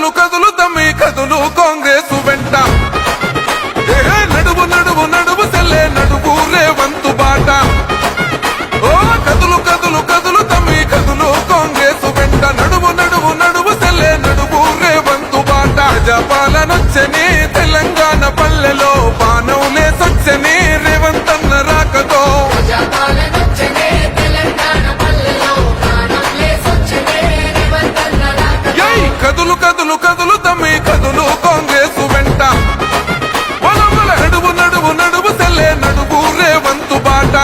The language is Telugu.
కదులు కదులు తమ్మి కదులు కాంగ్రెస్ వెంట. నడువు నడువు నడువు తెల్లే నడువు రేవంతు బాట. ఓ కదులు కదులు కదులు తమ్మి కదులు కాంగ్రెస్ వెంట. నడువు నడువు నడువు తెల్లే నడువు రేవంతు బాట. జపాలనొచ్చని తెలంగాణ పల్లెలో పానం లేసొచ్చని రేవంతన్న రాకతో. కదులు కదులు కదులు తమ్మి కదులు కాంగ్రెస్ వెంట. వలవల నడువు నడువు నడువు తెల్లే నడువు రేవంతు బాట.